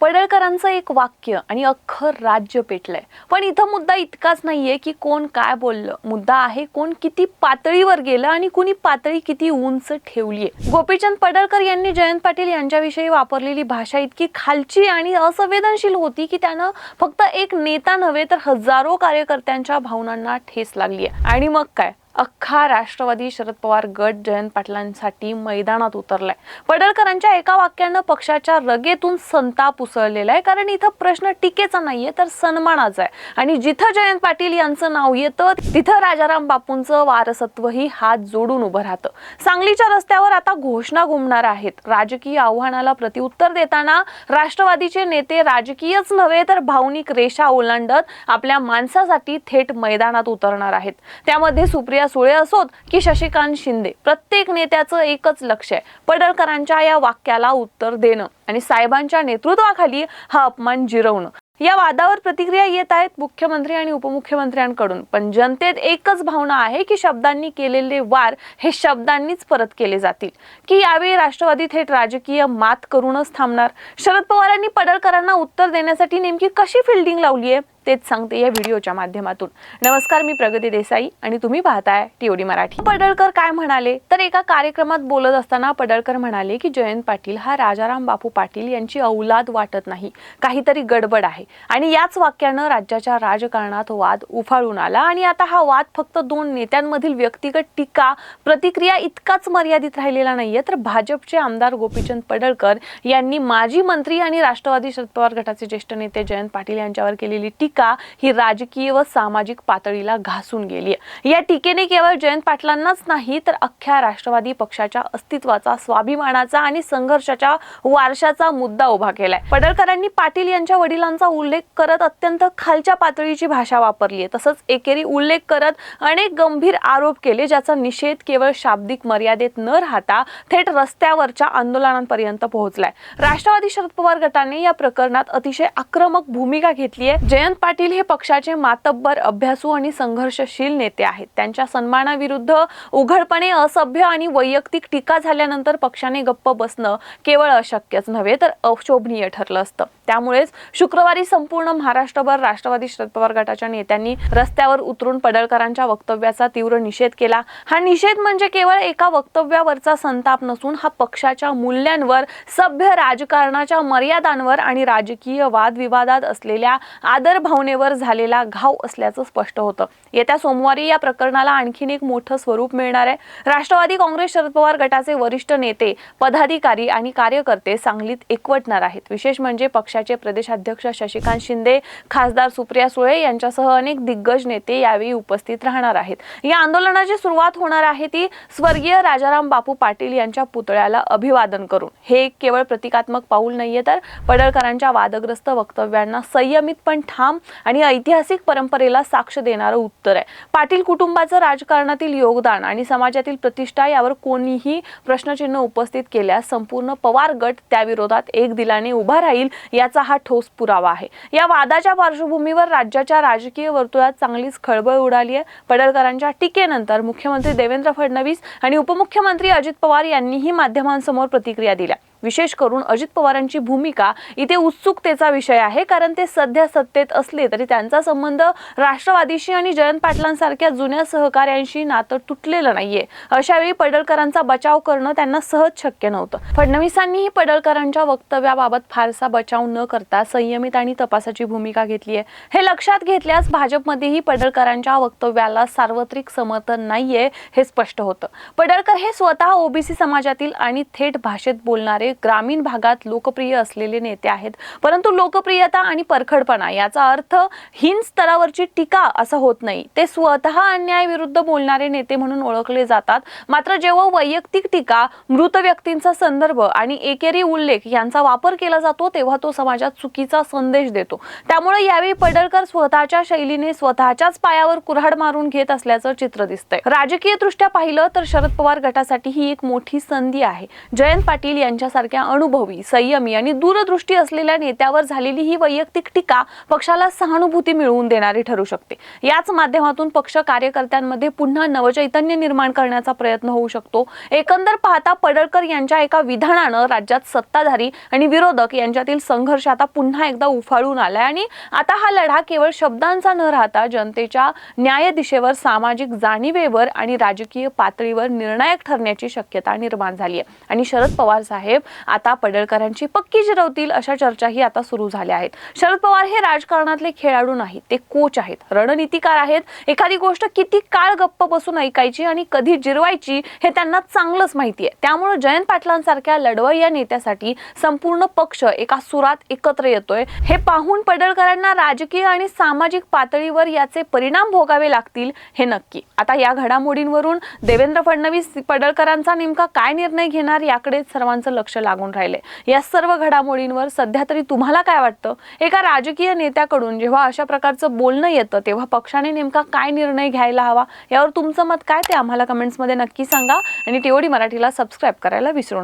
पडळकरांचं एक वाक्य आणि अख्खं राज्य पेटलंय. पण इथं मुद्दा इतकाच नाहीये की कोण काय बोललं. मुद्दा आहे कोण किती पातळीवर गेलं आणि कुणी पातळी किती उंच ठेवलीये. गोपीचंद पडळकर यांनी जयंत पाटील यांच्याविषयी वापरलेली भाषा इतकी खालची आणि असंवेदनशील होती की त्यानं फक्त एक नेता नव्हे तर हजारो कार्यकर्त्यांच्या भावनांना ठेस लागली आहे आणि मग काय? अख्खा राष्ट्रवादी शरद पवार गट जयंत पाटलांसाठी मैदानात उतरलाय. पडळकरांच्या एका वाक्यानं पक्षाच्या रगेतून संताप उसळलेला आहे. कारण इथं प्रश्न टीकेचा नाहीये तर सन्मानाचा आहे. आणि जिथं जयंत पाटील यांचं नाव येतं तिथं राजाराम बापूंचं वारसत्वही हात जोडून उभं राहतं. सांगलीच्या रस्त्यावर आता घोषणा घुमणार आहेत. राजकीय आव्हानाला प्रतिउत्तर देताना राष्ट्रवादीचे नेते राजकीयच नव्हे तर भावनिक रेषा ओलांडत आपल्या माणसासाठी थेट मैदानात उतरणार आहेत. त्यामध्ये सुप्रिया सुळे असोत की शशिकांत शिंदे. प्रत्येक नेत्याचं एकच लक्ष आहे. पडळकरांच्या या वाक्याला उत्तर देणं आणि साहेबांच्या नेतृत्वाखाली हा अपमान जिरवणं. या वादावर प्रतिक्रिया येत आहेत मुख्यमंत्री आणि उपमुख्यमंत्र्यांकडून. पण जनतेत एकच भावना आहे की शब्दांनी केलेले वार हे शब्दांनीच परत केले जातील. की यावेळी राष्ट्रवादी थेट राजकीय मात करूनच थांबणार? शरद पवारांनी पडळकरांना उत्तर देण्यासाठी नेमकी कशी फिल्डिंग लावली आहे तेच सांगते या व्हिडिओच्या माध्यमातून. नमस्कार मी प्रगती देसाई आणि तुम्ही पाहताय टीओडी मराठी. पडळकर काय म्हणाले? तर एका कार्यक्रमात बोलत असताना पडळकर म्हणाले की जयंत पाटील हा राजाराम बापू पाटील यांची औलाद वाटत नाही. काहीतरी गडबड आहे. आणि याच वाक्यानं राज्याच्या राजकारणात वाद उफाळून आला आणि आता हा वाद फक्त दोन नेत्यांमधील व्यक्तिगत टीका प्रतिक्रिया इतकाच मर्यादित राहिलेला नाहीये. तर भाजपचे आमदार गोपीचंद पडळकर यांनी माजी मंत्री आणि राष्ट्रवादी शरद पवार गटाचे ज्येष्ठ नेते जयंत पाटील यांच्यावर केलेली टीका ही राजकीय व सामाजिक पातळीला घासून गेली आहे. या टीकेने केवळ जयंत पाटलांनाच नाही तर अख्ख्या राष्ट्रवादी पक्षाच्या अस्तित्वाचा स्वाभिमानाचा आणि संघर्षाच्या वारशाचा मुद्दा उभा केलाय. पडळकरांनी पाटील यांच्या वडिलांचा उल्लेख करत अत्यंत खालच्या पातळीची भाषा वापरली आहे. तसंच एकेरी उल्लेख करत अनेक गंभीर आरोप केले ज्याचा निषेध केवळ शाब्दिक मर्यादेत न राहता थेट रस्त्यावरच्या आंदोलनांपर्यंत पोहोचलाय. राष्ट्रवादी शरद पवार गटाने या प्रकरणात अतिशय आक्रमक भूमिका घेतली आहे. जयंत पाटील हे पक्षाचे मातब्बर अभ्यासू आणि संघर्षशील नेते आहेत. त्यांच्या सन्मानाविरुद्ध उघडपणे असभ्य आणि वैयक्तिक टीका झाल्यानंतर पक्षाने गप्प बसणं केवळ अशक्यच नव्हे तर अशोभनीय ठरलं असतं. त्यामुळेच शुक्रवारी संपूर्ण महाराष्ट्रभर राष्ट्रवादी शरद पवार गटाच्या नेत्यांनी रस्त्यावर उतरून पडळकरांच्या वक्तव्याचा तीव्र निषेध केला. हा निषेध म्हणजे केवळ एका वक्तव्यावरचा संताप नसून हा पक्षाच्या मूल्यांवर सभ्य राजकारणाच्या मर्यादांवर आणि राजकीय वादविवादात असलेल्या आदर भावनेवर झालेला घाव असल्याचं स्पष्ट होतं. येत्या सोमवारी या प्रकरणाला आणखीन एक मोठं स्वरूप मिळणार आहे. राष्ट्रवादी काँग्रेस शरद पवार गटाचे वरिष्ठ नेते पदाधिकारी आणि कार्यकर्ते सांगलीत एकवटणार आहेत. विशेष म्हणजे पक्षाचे प्रदेशाध्यक्ष शशिकांत शिंदे खासदार सुप्रिया सुळे यांच्यासह अनेक दिग्गज नेते यावेळी उपस्थित राहणार आहेत. या आंदोलनाची सुरुवात होणार आहे ती स्वर्गीय राजाराम बापू पाटील यांच्या पुतळ्याला अभिवादन करून. हे केवळ प्रतिकात्मक पाऊल नाहीये तर पडळकरांच्या वादग्रस्त वक्तव्यांना संयमित पण ठाम आणि ऐतिहासिक परंपरेला साक्ष देणारं उत्तर आहे. पाटील कुटुंबाचं राजकारणातील योगदान आणि समाजातील प्रतिष्ठा यावर कोणीही प्रश्नचिन्ह उपस्थित केल्यास संपूर्ण पवार गट त्याविरोधात एक दिलाने उभा राहील याचा हा ठोस पुरावा आहे. या वादाच्या पार्श्वभूमीवर राज्याच्या राजकीय वर्तुळात चांगलीच खळबळ उडाली आहे. पडळकरांच्या टीकेनंतर मुख्यमंत्री देवेंद्र फडणवीस आणि उपमुख्यमंत्री अजित पवार यांनीही माध्यमांसमोर प्रतिक्रिया दिल्या. विशेष करून अजित पवारांची भूमिका इथे उत्सुकतेचा विषय आहे कारण ते सध्या सत्तेत असले तरी त्यांचा संबंध राष्ट्रवादीशी आणि जयंत पाटलांसारख्या जुन्या सहकाऱ्यांशी नातं तुटलेलं नाहीये. अशावेळी पडळकरांचा बचाव करणं त्यांना सहज शक्य नव्हतं. फडणवीसांनीही पडळकरांच्या वक्तव्याबाबत फारसा बचाव न करता संयमित आणि तपासाची भूमिका घेतली आहे. हे लक्षात घेतल्यास भाजपमध्येही पडळकरांच्या वक्तव्याला सार्वत्रिक समर्थन नाहीये हे स्पष्ट होतं. पडळकर हे स्वतः ओबीसी समाजातील आणि थेट भाषेत बोलणारे ग्रामीण भागात लोकप्रिय असलेले नेते आहेत. परंतु लोकप्रियता आणि परखडपणा याचा अर्थ हिन स्तरावरची टीका असं होत नाही. ते स्वतः अन्यायाविरुद्ध बोलणारे नेते म्हणून ओळखले जातात. मात्र जेव्हा वैयक्तिक टीका मृत व्यक्तींचा संदर्भ आणि एकेरी उल्लेख यांचा वापर केला जातो तेव्हा तो समाजात चुकीचा संदेश देतो. त्यामुळे यावेळी पडळकर स्वतःच्या शैलीने स्वतःच्याच पायावर कुऱ्हाड मारून घेत असल्याचं चित्र दिसतंय. राजकीय दृष्ट्या पाहिलं तर शरद पवार गटासाठी ही एक मोठी संधी आहे. जयंत पाटील यांच्या पाटलांसारख्या अनुभवी संयमी आणि दूरदृष्टी असलेल्या नेत्यावर झालेली ही वैयक्तिक टीका पक्षाला सहानुभूती मिळवून देणारी ठरू शकते. याच माध्यमातून पक्ष कार्यकर्त्यांमध्ये पुन्हा नवचैतन्य निर्माण करण्याचा प्रयत्न होऊ शकतो. एकंदर पाहता पडळकर यांच्या एका विधानानं राज्यात सत्ताधारी आणि विरोधक यांच्यातील संघर्ष आता पुन्हा एकदा उफाळून आलाय आणि आता हा लढा केवळ शब्दांचा न राहता जनतेच्या न्याय दिशेवर सामाजिक जाणीवेवर आणि राजकीय पातळीवर निर्णायक ठरण्याची शक्यता निर्माण झाली आहे आणि शरद पवार साहेब आता पडळकरांची पक्की जिरवतील अशा चर्चाही आता सुरू झाल्या आहेत. शरद पवार हे राजकारणातले खेळाडू नाहीत ते कोच आहेत. रणनीतिकार आहेत. एखादी गोष्ट किती काळ गप्प बसून ऐकायची आणि कधी जिरवायची हे त्यांना चांगलंच माहिती आहे. त्यामुळे जयंत पाटलांसारख्या लढवय्या नेत्यासाठी संपूर्ण पक्ष एका सुरात एकत्र येतोय. हे पाहून पडळकरांना राजकीय आणि सामाजिक पातळीवर याचे परिणाम भोगावे लागतील हे नक्की. आता या घडामोडींवरून देवेंद्र फडणवीस पडळकरांचा नेमका काय निर्णय घेणार याकडे सर्वांचं लक्ष लागून राहिले. या सर्व घडामोडींवर सध्या तरी तुम्हाला काय वाटतं? एका राजकीय नेत्याकडून जेव्हा अशा प्रकारचं बोलणं येतं तेव्हा पक्षाने नेमका काय निर्णय घ्यायला हवा? यावर तुमचं मत काय? ते आम्हाला कमेंट्समध्ये नक्की सांगा. आणि टीओडी मराठीला सबस्क्राईब करायला विसरू